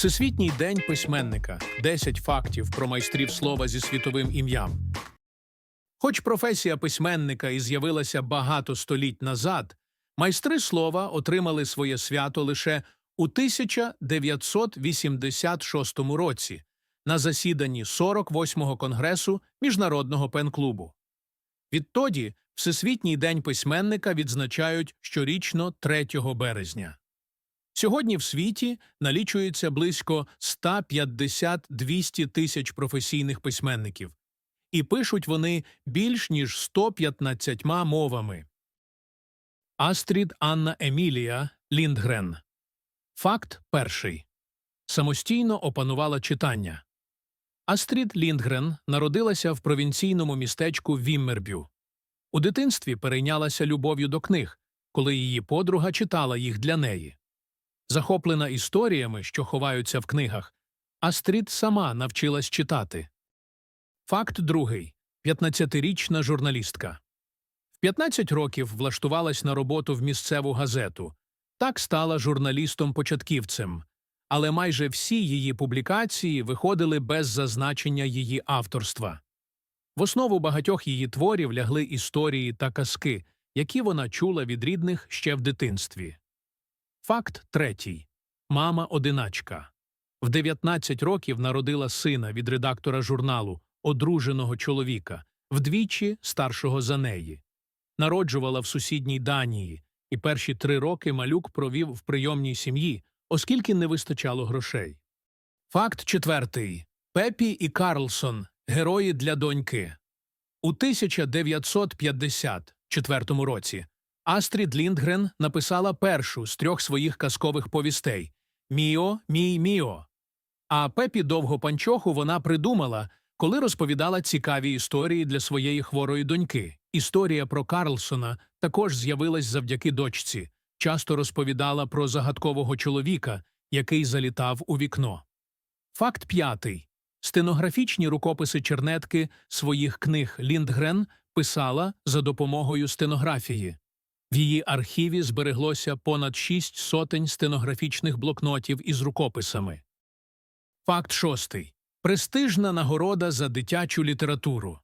Всесвітній день письменника 10 фактів про майстрів слова зі світовим ім'ям. Хоч професія письменника і з'явилася багато століть назад, майстри слова отримали своє свято лише у 1986 році на засіданні 48-го конгресу Міжнародного пен-клубу. Відтоді Всесвітній день письменника відзначають щорічно 3 березня. Сьогодні в світі налічується близько 150-200 тисяч професійних письменників, і пишуть вони більш ніж 115 мовами. Астрід Анна Емілія Ліндгрен Факт перший. Самостійно опанувала читання. Астрід Ліндгрен народилася в провінційному містечку Віммербю. У дитинстві перейнялася любов'ю до книг, коли її подруга читала їх для неї. Захоплена історіями, що ховаються в книгах, Астрід сама навчилась читати. Факт другий. 15-річна журналістка. В 15 років влаштувалась на роботу в місцеву газету. Так стала журналістом-початківцем. Але майже всі її публікації виходили без зазначення її авторства. В основу багатьох її творів лягли історії та казки, які вона чула від рідних ще в дитинстві. Факт третій. Мама-одиначка. В 19 років народила сина від редактора журналу, одруженого чоловіка, вдвічі старшого за неї. Народжувала в сусідній Данії, і перші три роки малюк провів в прийомній сім'ї, оскільки не вистачало грошей. Факт четвертий. Пепі і Карлсон – герої для доньки. У 1954 році Астрід Ліндгрен написала першу з трьох своїх казкових повістей Міо, мій Міо. А Пепі довгопанчоху вона придумала, коли розповідала цікаві історії для своєї хворої доньки. Історія про Карлсона також з'явилась завдяки дочці, часто розповідала про загадкового чоловіка, який залітав у вікно. Факт п'ятий. Стенографічні рукописи чернетки своїх книг Ліндгрен писала за допомогою стенографії. В її архіві збереглося понад шість сотень стенографічних блокнотів із рукописами. Факт шостий. Престижна нагорода за дитячу літературу.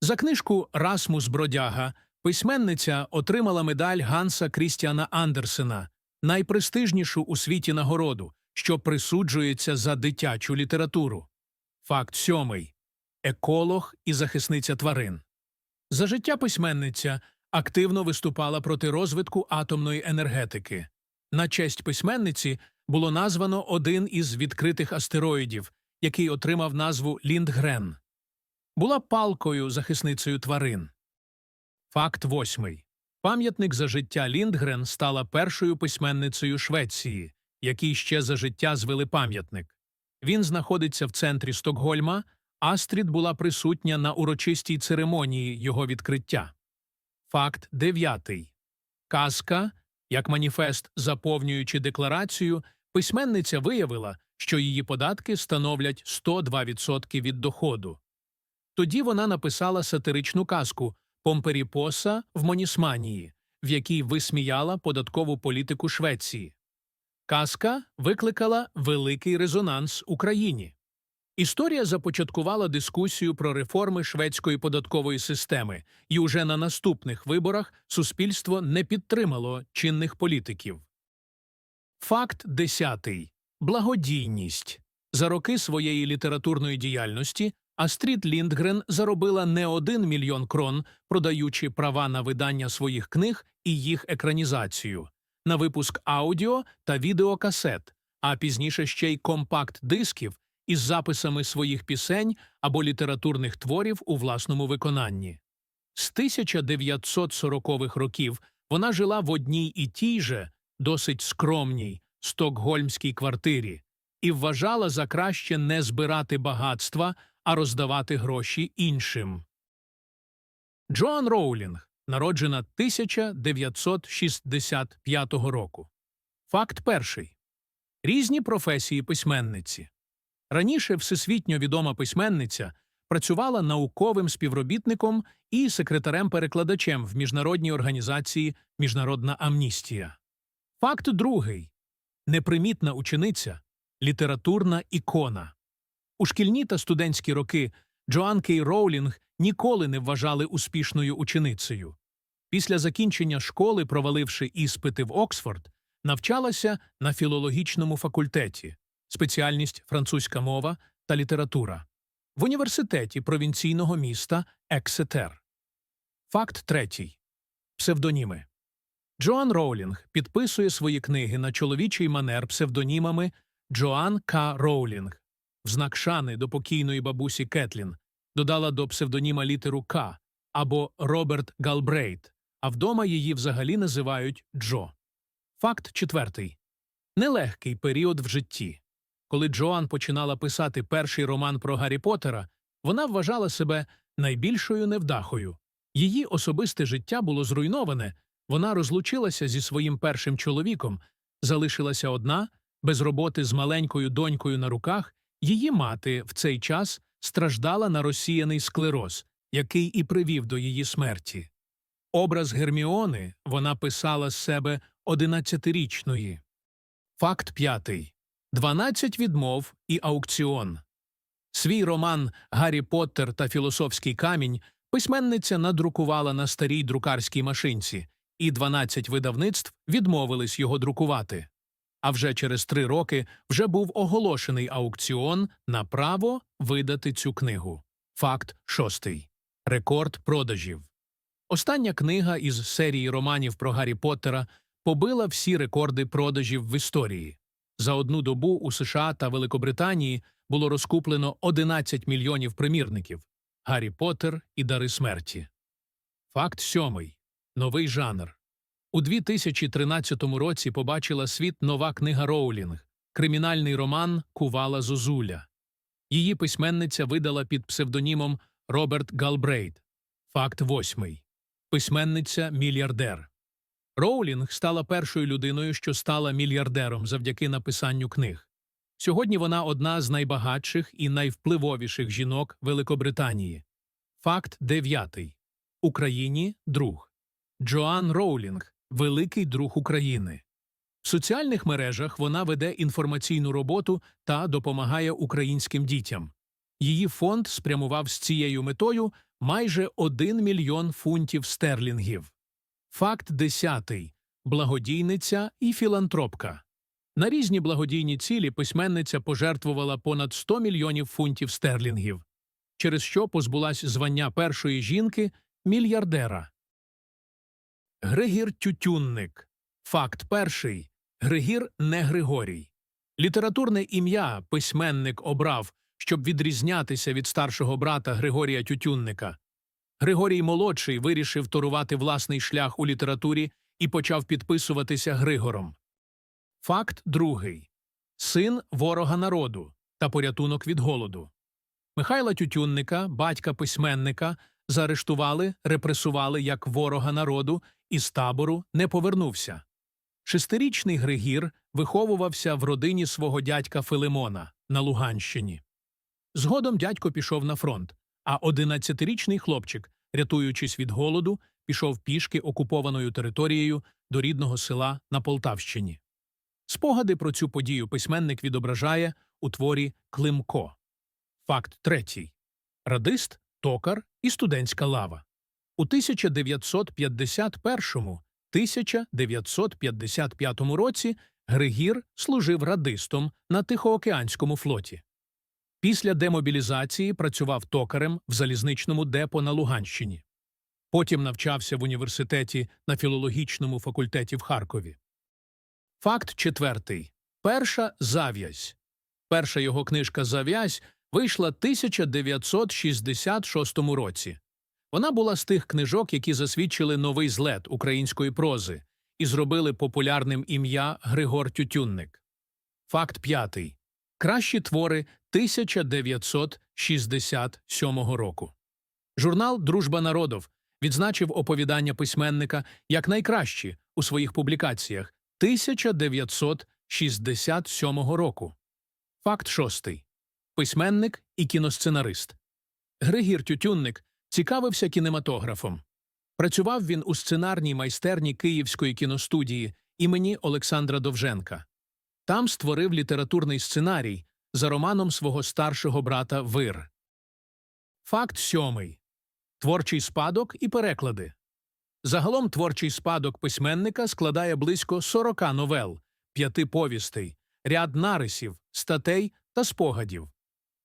За книжку Расмус Бродяга письменниця отримала медаль Ганса Крістіана Андерсена, найпрестижнішу у світі нагороду, що присуджується за дитячу літературу. Факт сьомий. Еколог і захисниця тварин. За життя письменниця активно виступала проти розвитку атомної енергетики. На честь письменниці було названо один із відкритих астероїдів, який отримав назву Ліндгрен. Була палкою захисницею тварин. Факт восьмий. Пам'ятник за життя Ліндгрен стала першою письменницею Швеції, якій ще за життя звели пам'ятник. Він знаходиться в центрі Стокгольма, Астрід була присутня на урочистій церемонії його відкриття. Факт дев'ятий. Казка, як маніфест, заповнюючи декларацію, письменниця виявила, що її податки становлять 102% від доходу. Тоді вона написала сатиричну казку Помперіпоса в Монісманії, в якій висміяла податкову політику Швеції. Казка викликала великий резонанс Україні. Історія започаткувала дискусію про реформи шведської податкової системи, і уже на наступних виборах суспільство не підтримало чинних політиків. Факт десятий. Благодійність. За роки своєї літературної діяльності Астрід Ліндгрен заробила не один мільйон крон, продаючи права на видання своїх книг і їх екранізацію, на випуск аудіо та відеокасет, а пізніше ще й компакт-дисків із записами своїх пісень або літературних творів у власному виконанні. З 1940-х років вона жила в одній і тій же, досить скромній, стокгольмській квартирі і вважала за краще не збирати багатства, а роздавати гроші іншим. Джоан Роулінг, народжена 1965 року. Факт перший. Різні професії письменниці. Раніше всесвітньо відома письменниця працювала науковим співробітником і секретарем-перекладачем в міжнародній організації Міжнародна амністія. Факт другий. Непримітна учениця літературна ікона. У шкільні та студентські роки Джоан Кей Роулінг ніколи не вважали успішною ученицею. Після закінчення школи, проваливши іспити в Оксфорд, навчалася на філологічному факультеті, спеціальність французька мова та література, в університеті провінційного міста Ексетер. Факт третій. Псевдоніми. Джоан Роулінг підписує свої книги на чоловічий манер псевдонімами Джоан К. Роулінг. В знак шани до покійної бабусі Кетлін додала до псевдоніма літеру К або Роберт Галбрейт, а вдома її взагалі називають Джо. Факт четвертий. Нелегкий період в житті. Коли Джоан починала писати перший роман про Гаррі Поттера, вона вважала себе найбільшою невдахою. Її особисте життя було зруйноване, вона розлучилася зі своїм першим чоловіком, залишилася одна, без роботи з маленькою донькою на руках, її мати в цей час страждала на розсіяний склероз, який і привів до її смерті. Образ Герміони вона писала з себе одинадцятирічної. Факт п'ятий. Дванадцять відмов і аукціон. Свій роман Гаррі Поттер та філософський камінь письменниця надрукувала на старій друкарській машинці, і 12 видавництв відмовились його друкувати. А вже через три роки вже був оголошений аукціон на право видати цю книгу. Факт шостий. Рекорд продажів. Остання книга із серії романів про Гаррі Поттера побила всі рекорди продажів в історії. За одну добу у США та Великобританії було розкуплено 11 мільйонів примірників Гаррі Поттер і Дари смерті. Факт сьомий. Новий жанр. У 2013 році побачила світ нова книга Роулінг кримінальний роман Кувала Зозуля. Її письменниця видала під псевдонімом Роберт Галбрейт. Факт восьмий. Письменниця мільярдер. Роулінг стала першою людиною, що стала мільярдером завдяки написанню книг. Сьогодні вона одна з найбагатших і найвпливовіших жінок Великобританії. Факт дев'ятий. Україні друг. Джоан Роулінг великий друг України. В соціальних мережах вона веде інформаційну роботу та допомагає українським дітям. Її фонд спрямував з цією метою майже 1 мільйон фунтів стерлінгів. Факт десятий. Благодійниця і філантропка. На різні благодійні цілі письменниця пожертвувала понад 100 мільйонів фунтів стерлінгів, через що позбулась звання першої жінки мільярдера. Григір Тютюнник. Факт перший. Григір не Григорій. Літературне ім'я письменник обрав, щоб відрізнятися від старшого брата Григорія Тютюнника. Григорій молодший вирішив торувати власний шлях у літературі і почав підписуватися Григором. Факт другий. Син ворога народу та порятунок від голоду. Михайла Тютюнника, батька письменника, заарештували, репресували як ворога народу і з табору не повернувся. Шестирічний Григір виховувався в родині свого дядька Филимона на Луганщині. Згодом дядько пішов на фронт, а одинадцятирічний хлопчик, рятуючись від голоду, пішов пішки окупованою територією до рідного села на Полтавщині. Спогади про цю подію письменник відображає у творі Климко. Факт третій. Радист, токар і студентська лава. У 1951-1955 році Григір служив радистом на Тихоокеанському флоті. Після демобілізації працював токарем в залізничному депо на Луганщині. Потім навчався в університеті на філологічному факультеті в Харкові. Факт четвертий. Перша зав'язь. Перша його книжка Зав'язь вийшла 1966 році. Вона була з тих книжок, які засвідчили новий злет української прози і зробили популярним ім'я Григор Тютюнник. Факт п'ятий. Кращі твори 1967 року. Журнал Дружба народов відзначив оповідання письменника як найкращі у своїх публікаціях 1967 року. Факт шостий. Письменник і кіносценарист. Григір Тютюнник цікавився кінематографом. Працював він у сценарній майстерні Київської кіностудії імені Олександра Довженка. Там створив літературний сценарій за романом свого старшого брата Вир. Факт сьомий. Творчий спадок і переклади. Загалом творчий спадок письменника складає близько 40 новел, п'яти повістей, ряд нарисів, статей та спогадів.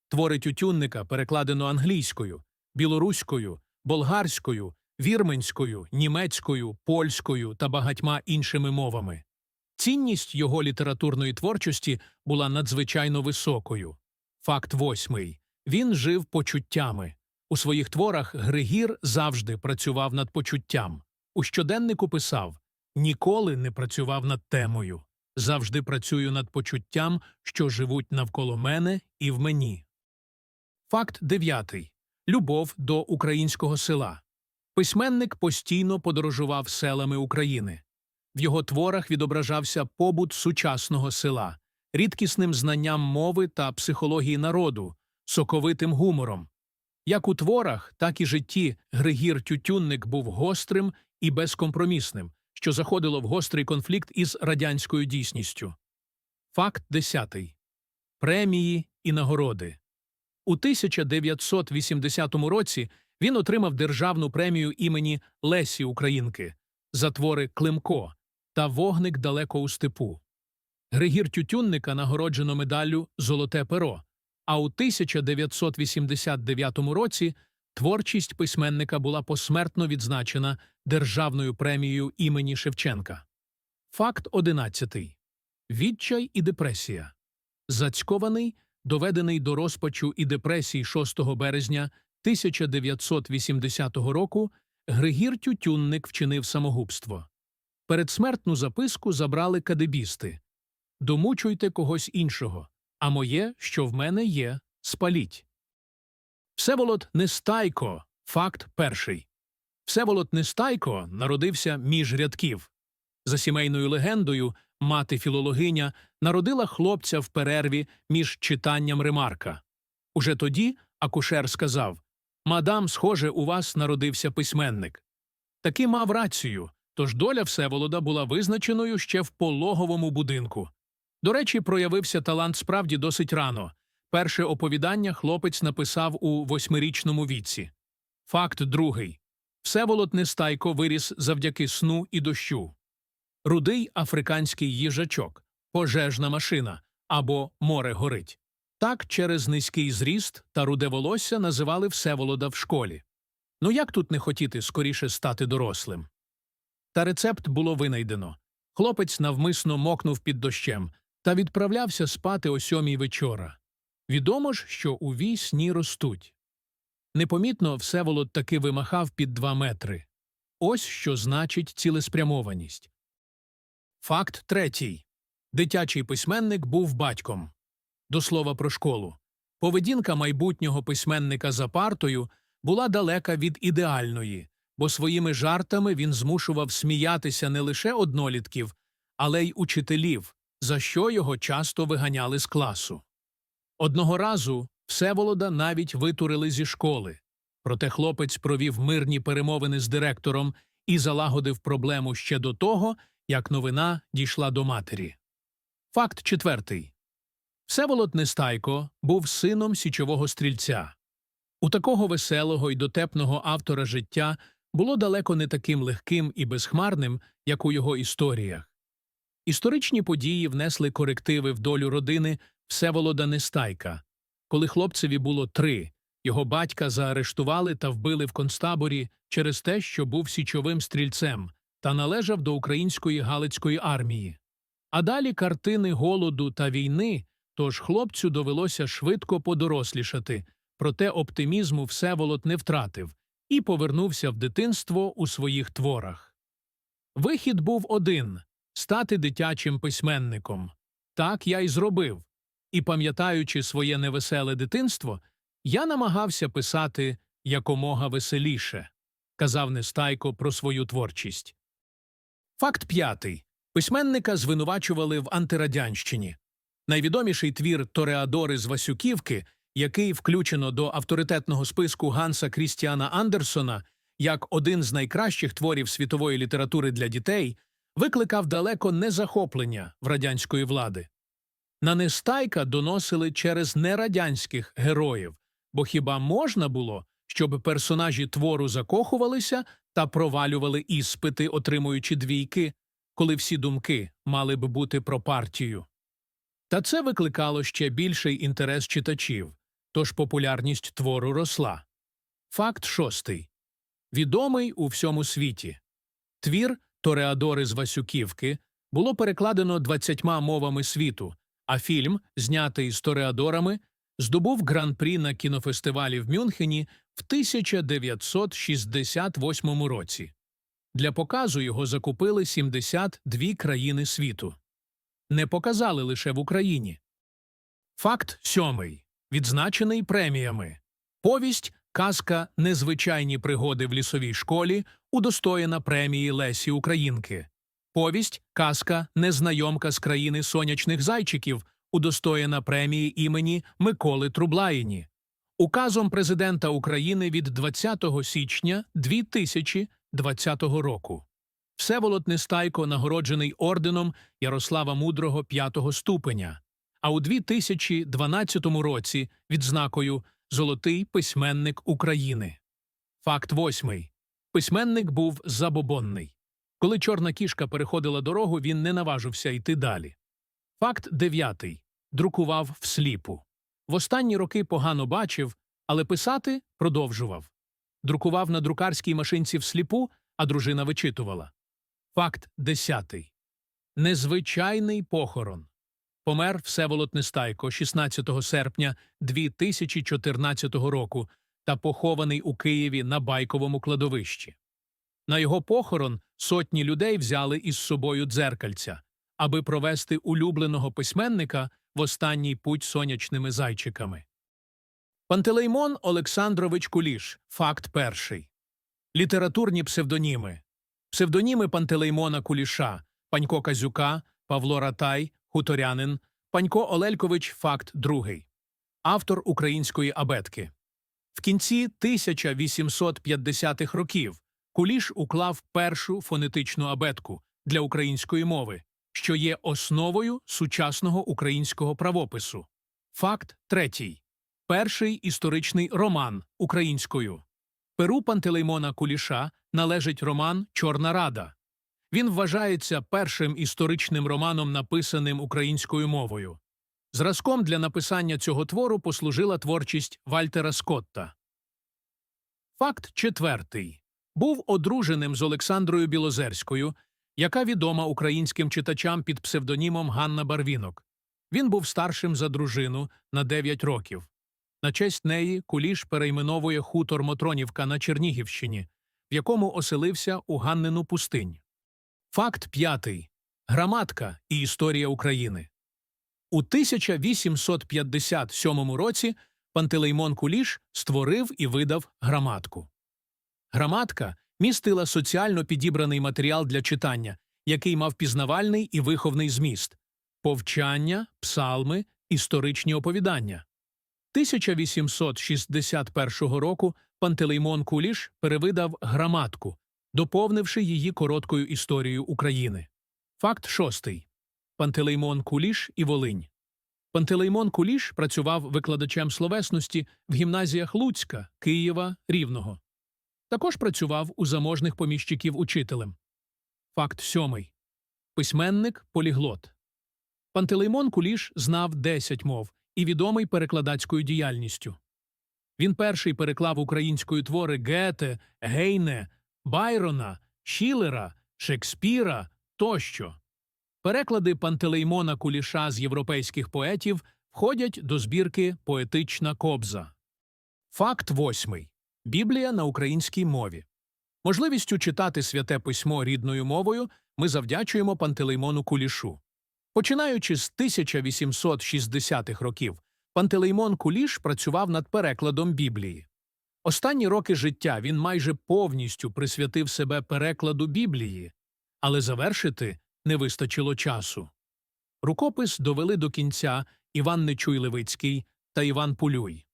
Твори тютюнника перекладено англійською, білоруською, болгарською, вірменською, німецькою, польською та багатьма іншими мовами. Цінність його літературної творчості була надзвичайно високою. Факт восьмий. Він жив почуттями. У своїх творах Григір завжди працював над почуттям. У щоденнику писав Ніколи не працював над темою. Завжди працюю над почуттям, що живуть навколо мене і в мені. Факт дев'ятий. Любов до українського села. Письменник постійно подорожував селами України. В його творах відображався побут сучасного села, рідкісним знанням мови та психології народу, соковитим гумором. Як у творах, так і житті Григір Тютюнник був гострим і безкомпромісним, що заходило в гострий конфлікт із радянською дійсністю. Факт 10. Премії і нагороди. У 1980 році він отримав державну премію імені Лесі Українки за твори Климко та Вогник далеко у степу. Григір Тютюнника нагороджено медаллю Золоте перо, а у 1989 році творчість письменника була посмертно відзначена Державною премією імені Шевченка. Факт 11. Відчай і депресія. Зацькований, доведений до розпачу і депресії 6 березня 1980 року, Григір Тютюнник вчинив самогубство. Передсмертну записку забрали кадебісти. Домучуйте когось іншого, а моє, що в мене є, спаліть. Всеволод Нестайко. Факт перший. Всеволод Нестайко народився між рядків. За сімейною легендою, мати філологиня народила хлопця в перерві між читанням ремарка. Уже тоді акушер сказав Мадам, схоже, у вас народився письменник. Таки мав рацію, тож доля Всеволода була визначеною ще в пологовому будинку. До речі, проявився талант справді досить рано. Перше оповідання хлопець написав у восьмирічному віці. Факт другий. Всеволод Нестайко виріс завдяки сну і дощу. Рудий африканський їжачок, пожежна машина або море горить. Так через низький зріст та руде волосся називали Всеволода в школі. Ну як тут не хотіти скоріше стати дорослим? Та рецепт було винайдено. Хлопець навмисно мокнув під дощем та відправлявся спати о сьомій вечора. Відомо ж, що у вісні ростуть. Непомітно Всеволод таки вимахав під два метри. Ось що значить цілеспрямованість. Факт третій. Дитячий письменник був батьком. До слова про школу. Поведінка майбутнього письменника за партою була далека від ідеальної, бо своїми жартами він змушував сміятися не лише однолітків, але й учителів, за що його часто виганяли з класу. Одного разу Всеволода навіть витурили зі школи. Проте хлопець провів мирні перемовини з директором і залагодив проблему ще до того, як новина дійшла до матері. Факт четвертий. Всеволод Нестайко був сином січового стрільця. У такого веселого і дотепного автора життя було далеко не таким легким і безхмарним, як у його історіях. Історичні події внесли корективи в долю родини Всеволода Нестайка. Коли хлопцеві було три, його батька заарештували та вбили в концтаборі через те, що був січовим стрільцем та належав до української Галицької армії. А далі картини голоду та війни, тож хлопцю довелося швидко подорослішати, проте оптимізму Всеволод не втратив і повернувся в дитинство у своїх творах. Вихід був один стати дитячим письменником. Так я й зробив. І, пам'ятаючи своє невеселе дитинство, я намагався писати якомога веселіше, казав Нестайко про свою творчість. Факт п'ятий. Письменника звинувачували в антирадянщині. Найвідоміший твір Тореадори з Васюківки, який включено до авторитетного списку Ганса Крістіана Андерсона як один з найкращих творів світової літератури для дітей, викликав далеко не захоплення в радянської влади. На Нестайка доносили через нерадянських героїв, бо хіба можна було, щоб персонажі твору закохувалися та провалювали іспити, отримуючи двійки, коли всі думки мали б бути про партію? Та це викликало ще більший інтерес читачів, тож популярність твору росла. Факт шостий. Відомий у всьому світі. Твір Тореадори з Васюківки було перекладено 20 мовами світу, а фільм, знятий з Тореадорами, здобув гран-прі на кінофестивалі в Мюнхені в 1968 році. Для показу його закупили 72 країни світу. Не показали лише в Україні. Факт сьомий. Відзначений преміями. Повість Казка Незвичайні пригоди в лісовій школі удостоєна премії Лесі Українки. Повість Казка Незнайомка з країни сонячних зайчиків удостоєна премії імені Миколи Трублаїні. Указом президента України від 20 січня 2020 року. Всеволод Нестайко нагороджений орденом Ярослава Мудрого п'ятого ступеня, а у 2012 році відзнакою Золотий письменник України. Факт восьмий. Письменник був забобонний. Коли чорна кішка переходила дорогу, він не наважився йти далі. Факт дев'ятий. Друкував всліпу. В останні роки погано бачив, але писати продовжував. Друкував на друкарській машинці всліпу, а дружина вичитувала. Факт десятий. Незвичайний похорон. Помер Всеволод Нестайко 16 серпня 2014 року та похований у Києві на Байковому кладовищі. На його похорон сотні людей взяли із собою дзеркальця, аби провести улюбленого письменника в останній путь сонячними зайчиками. Пантелеймон Олександрович Куліш. Факт перший. Літературні псевдоніми. Псевдоніми Пантелеймона Куліша, Панько Казюка, Павло Ратай, Хуторянин, Панько Олелькович Факт другий. Автор української абетки. В кінці 1850-х років Куліш уклав першу фонетичну абетку для української мови, що є основою сучасного українського правопису. Факт третій. Перший історичний роман українською. Перу Пантелеймона Куліша належить роман Чорна Рада. Він вважається першим історичним романом, написаним українською мовою. Зразком для написання цього твору послужила творчість Вальтера Скотта. Факт четвертий. Був одруженим з Олександрою Білозерською, яка відома українським читачам під псевдонімом Ганна Барвінок. Він був старшим за дружину на 9 років. На честь неї Куліш перейменовує хутор Мотронівка на Чернігівщині, в якому оселився у Ганнину пустинь. Факт п'ятий. Граматка і історія України. У 1857 році Пантелеймон Куліш створив і видав граматку. Граматка містила соціально підібраний матеріал для читання, який мав пізнавальний і виховний зміст повчання, псалми, історичні оповідання. 1861 року Пантелеймон Куліш перевидав граматку, доповнивши її короткою історією України. Факт шостий. Пантелеймон Куліш і Волинь. Пантелеймон Куліш працював викладачем словесності в гімназіях Луцька, Києва, Рівного. Також працював у заможних поміщиків учителем. Факт сьомий. Письменник поліглот. Пантелеймон Куліш знав 10 мов і відомий перекладацькою діяльністю. Він перший переклав української твори Гете, Гейне, Байрона, Шілера, Шекспіра тощо. Переклади Пантелеймона Куліша з європейських поетів входять до збірки Поетична кобза. Факт восьмий. Біблія на українській мові. Можливістю читати святе письмо рідною мовою ми завдячуємо Пантелеймону Кулішу. Починаючи з 1860-х років, Пантелеймон Куліш працював над перекладом Біблії. Останні роки життя він майже повністю присвятив себе перекладу Біблії, але завершити не вистачило часу. Рукопис довели до кінця Іван Нечуй Левицький та Іван Пулюй.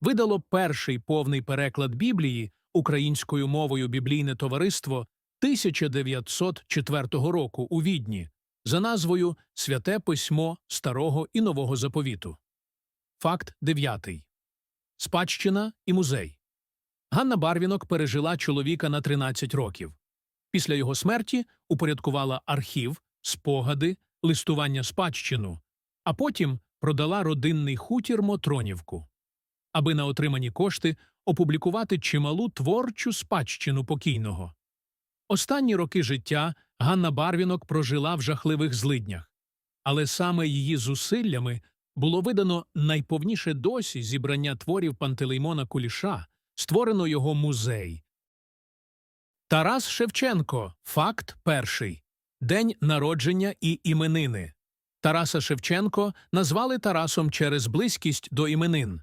Видало перший повний переклад Біблії українською мовою біблійне товариство 1904 року у Відні за назвою Святе письмо Старого і Нового Заповіту. Факт дев'ятий. Спадщина і музей. Ганна Барвінок пережила чоловіка на 13 років. Після його смерті упорядкувала архів, спогади, листування спадщину, а потім продала родинний хутір Мотронівку, аби на отримані кошти опублікувати чималу творчу спадщину покійного. Останні роки життя Ганна Барвінок прожила в жахливих злиднях, але саме її зусиллями було видано найповніше досі зібрання творів Пантелеймона Куліша, створено його музей. Тарас Шевченко. Факт перший. День народження і іменини. Тараса Шевченко назвали Тарасом через близькість до іменин.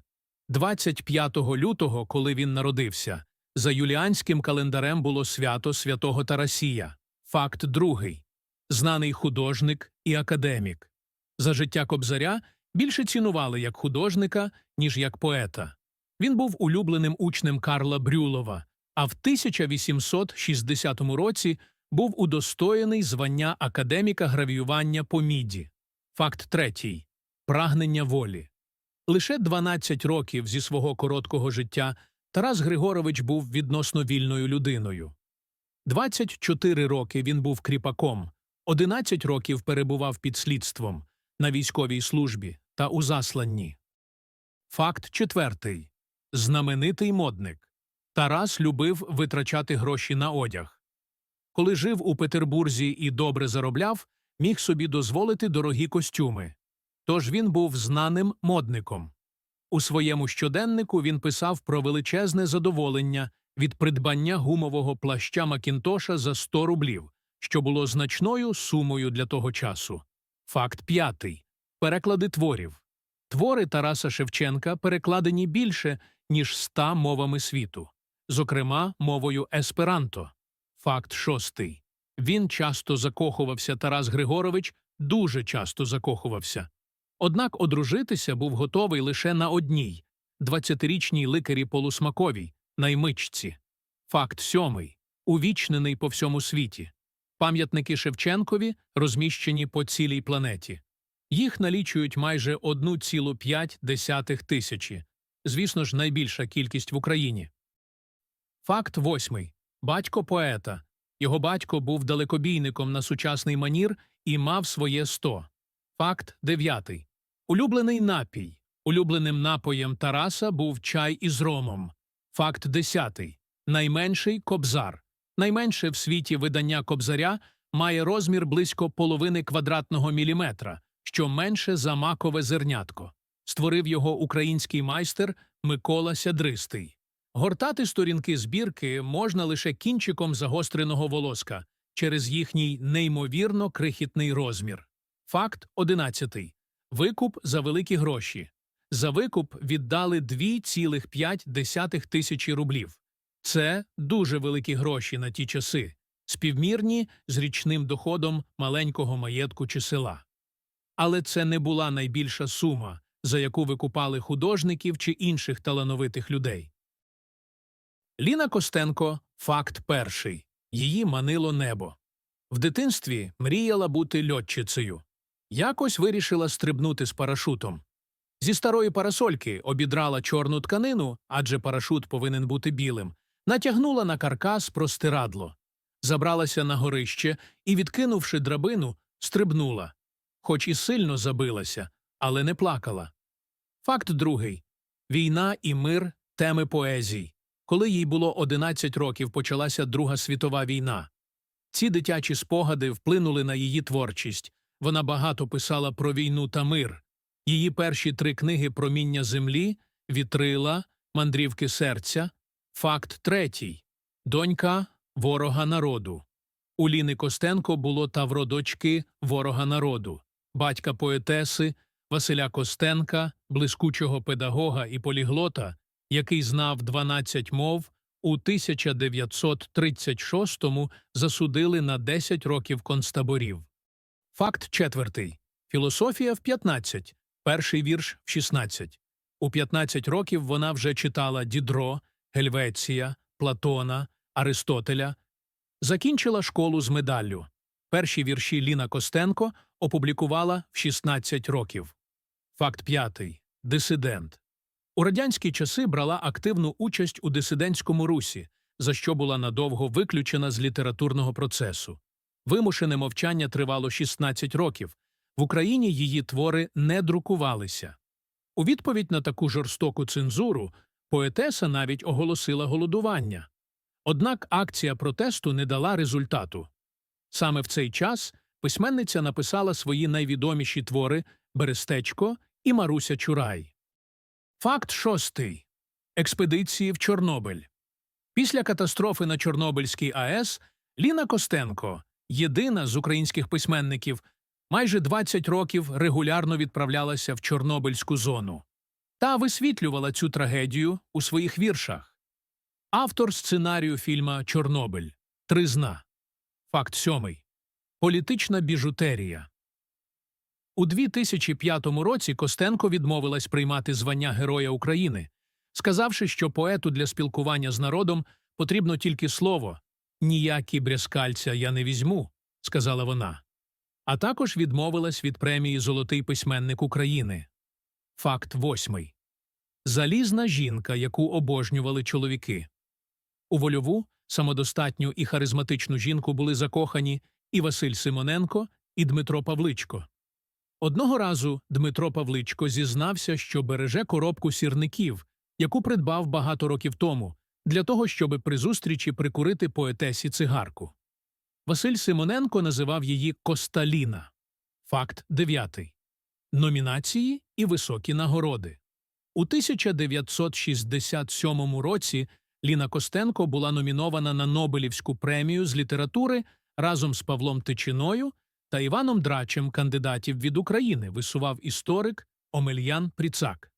25 лютого, коли він народився, за юліанським календарем було свято святого Тарасія. Факт другий. Знаний художник і академік. За життя Кобзаря більше цінували як художника, ніж як поета. Він був улюбленим учнем Карла Брюлова, а в 1860 році був удостоєний звання академіка гравіювання по міді. Факт третій. Прагнення волі. Лише 12 років зі свого короткого життя Тарас Григорович був відносно вільною людиною. 24 роки він був кріпаком, 11 років перебував під слідством, на військовій службі та у засланні. Факт четвертий. Знаменитий модник. Тарас любив витрачати гроші на одяг. Коли жив у Петербурзі і добре заробляв, міг собі дозволити дорогі костюми. Тож він був знаним модником. У своєму щоденнику він писав про величезне задоволення від придбання гумового плаща Макінтоша за 100 рублів, що було значною сумою для того часу. Факт п'ятий. Переклади творів. Твори Тараса Шевченка перекладені більше, ніж ста мовами світу, зокрема мовою есперанто. Факт шостий. Він часто закохувався Тарас Григорович, дуже часто закохувався. Однак одружитися був готовий лише на одній – 20-річній ликарі полусмаковій, наймичці. Факт сьомий. Увічнений по всьому світі. Пам'ятники Шевченкові розміщені по цілій планеті. Їх налічують майже 1,5 тисячі. Звісно ж, найбільша кількість в Україні. Факт восьмий. Батько поета. Його батько був далекобійником на сучасний манір і мав своє сто. Факт дев'ятий. Улюблений напій. Улюбленим напоєм Тараса був чай із ромом. Факт десятий. Найменший кобзар. Найменше в світі видання кобзаря має розмір близько половини квадратного міліметра, що менше за макове зернятко. Створив його український майстер Микола Сядристий. Гортати сторінки збірки можна лише кінчиком загостреного волоска через їхній неймовірно крихітний розмір. Факт одинадцятий. Викуп за великі гроші. За викуп віддали 2,5 тисячі рублів. Це дуже великі гроші на ті часи, співмірні з річним доходом маленького маєтку чи села. Але це не була найбільша сума, за яку викупали художників чи інших талановитих людей. Ліна Костенко факт перший. Її манило небо. В дитинстві мріяла бути льотчицею. Якось вирішила стрибнути з парашутом. Зі старої парасольки обідрала чорну тканину, адже парашут повинен бути білим, натягнула на каркас простирадло, забралася на горище і, відкинувши драбину, стрибнула, хоч і сильно забилася, але не плакала. Факт другий війна і мир теми поезій. Коли їй було 11 років, почалася Друга світова війна. Ці дитячі спогади вплинули на її творчість. Вона багато писала про війну та мир. Її перші три книги Проміння землі, Вітрила, Мандрівки серця. Факт третій Донька ворога народу. У Ліни Костенко було тавро дочки ворога народу, батька поетеси Василя Костенка, блискучого педагога і поліглота, який знав 12 мов, у 1936-му засудили на 10 років концтаборів. Факт четвертий. Філософія в 15, перший вірш в 16. У 15 років вона вже читала Дідро, Гельвеція, Платона, Аристотеля, закінчила школу з медаллю. Перші вірші Ліна Костенко опублікувала в 16 років. Факт п'ятий. Дисидент. У радянські часи брала активну участь у дисидентському русі, за що була надовго виключена з літературного процесу. Вимушене мовчання тривало 16 років. В Україні її твори не друкувалися. У відповідь на таку жорстоку цензуру поетеса навіть оголосила голодування. Однак акція протесту не дала результату. Саме в цей час письменниця написала свої найвідоміші твори Берестечко і Маруся Чурай. Факт шостий. Експедиції в Чорнобиль. Після катастрофи на Чорнобильській АЕС Ліна Костенко, єдина з українських письменників, майже 20 років регулярно відправлялася в Чорнобильську зону та висвітлювала цю трагедію у своїх віршах. Автор сценарію фільма Чорнобиль Тризна. Факт сьомий. Політична біжутерія. У 2005 році Костенко відмовилась приймати звання Героя України, сказавши, що поету для спілкування з народом потрібно тільки слово «ніякі брязкальця я не візьму», сказала вона. А також відмовилась від премії Золотий письменник України. Факт восьмий. Залізна жінка, яку обожнювали чоловіки. У вольову, самодостатню і харизматичну жінку були закохані і Василь Симоненко, і Дмитро Павличко. Одного разу Дмитро Павличко зізнався, що береже коробку сірників, яку придбав багато років тому, для того, щоб при зустрічі прикурити поетесі цигарку. Василь Симоненко називав її Косталіна. Факт дев'ятий. Номінації і високі нагороди. У 1967 році Ліна Костенко була номінована на Нобелівську премію з літератури разом з Павлом Тичиною та Іваном Драчем кандидатів від України висував історик Омельян Пріцак.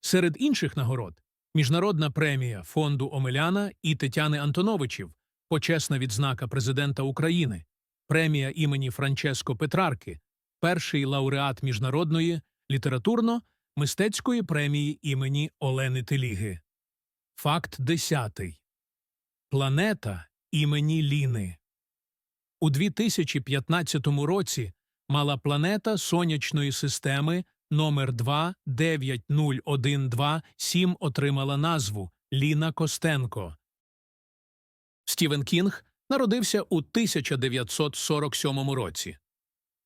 Серед інших нагород Міжнародна премія фонду Омеляна і Тетяни Антоновичів, почесна відзнака президента України, премія імені Франческо Петрарки, перший лауреат міжнародної літературно-мистецької премії імені Олени Теліги. Факт десятий. Планета імені Ліни. У 2015 році мала планета сонячної системи номер 290127 отримала назву Ліна Костенко. Стівен Кінг народився у 1947 році.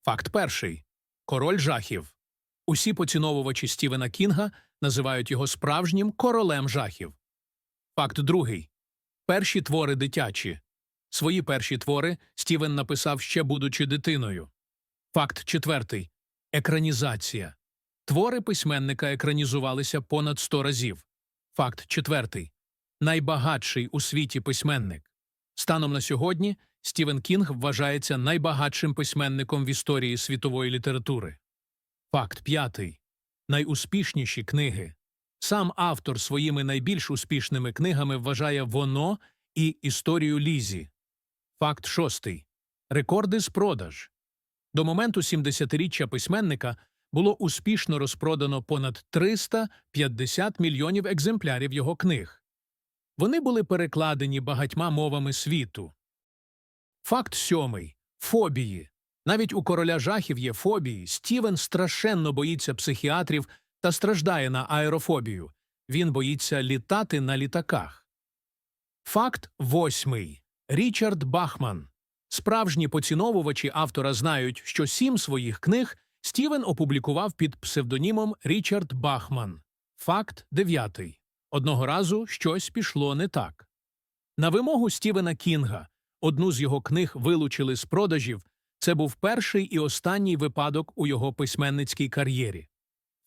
Факт перший. Король жахів. Усі поціновувачі Стівена Кінга називають його справжнім королем жахів. Факт другий. Перші твори дитячі. Свої перші твори Стівен написав ще будучи дитиною. Факт четвертий. Екранізація. Твори письменника екранізувалися понад 100 разів. Факт четвертий. Найбагатший у світі письменник. Станом на сьогодні Стівен Кінг вважається найбагатшим письменником в історії світової літератури. Факт п'ятий. Найуспішніші книги. Сам автор своїми найбільш успішними книгами вважає «Воно» і «Історію Лізі». Факт шостий. Рекорди з продаж. До моменту 70-річчя письменника було успішно розпродано понад 350 мільйонів екземплярів його книг. Вони були перекладені багатьма мовами світу. Факт сьомий. Фобії. Навіть у короля жахів є фобії. Стівен страшенно боїться психіатрів та страждає на аерофобію. Він боїться літати на літаках. Факт восьмий. Річард Бахман. Справжні поціновувачі автора знають, що сім своїх книг Стівен опублікував під псевдонімом Річард Бахман. Факт дев'ятий. Одного разу щось пішло не так. На вимогу Стівена Кінга одну з його книг вилучили з продажів. Це був перший і останній випадок у його письменницькій кар'єрі.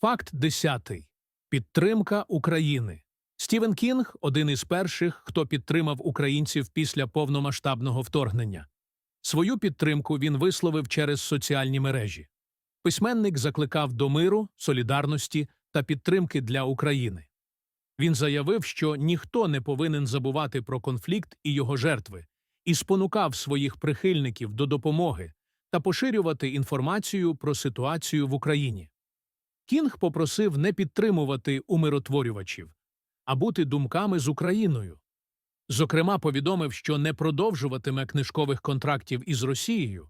Факт десятий. Підтримка України. Стівен Кінг один із перших, хто підтримав українців після повномасштабного вторгнення. Свою підтримку він висловив через соціальні мережі. Письменник закликав до миру, солідарності та підтримки для України. Він заявив, що ніхто не повинен забувати про конфлікт і його жертви, і спонукав своїх прихильників до допомоги та поширювати інформацію про ситуацію в Україні. Кінг попросив не підтримувати умиротворювачів, а бути думками з Україною. Зокрема, повідомив, що не продовжуватиме книжкових контрактів із Росією,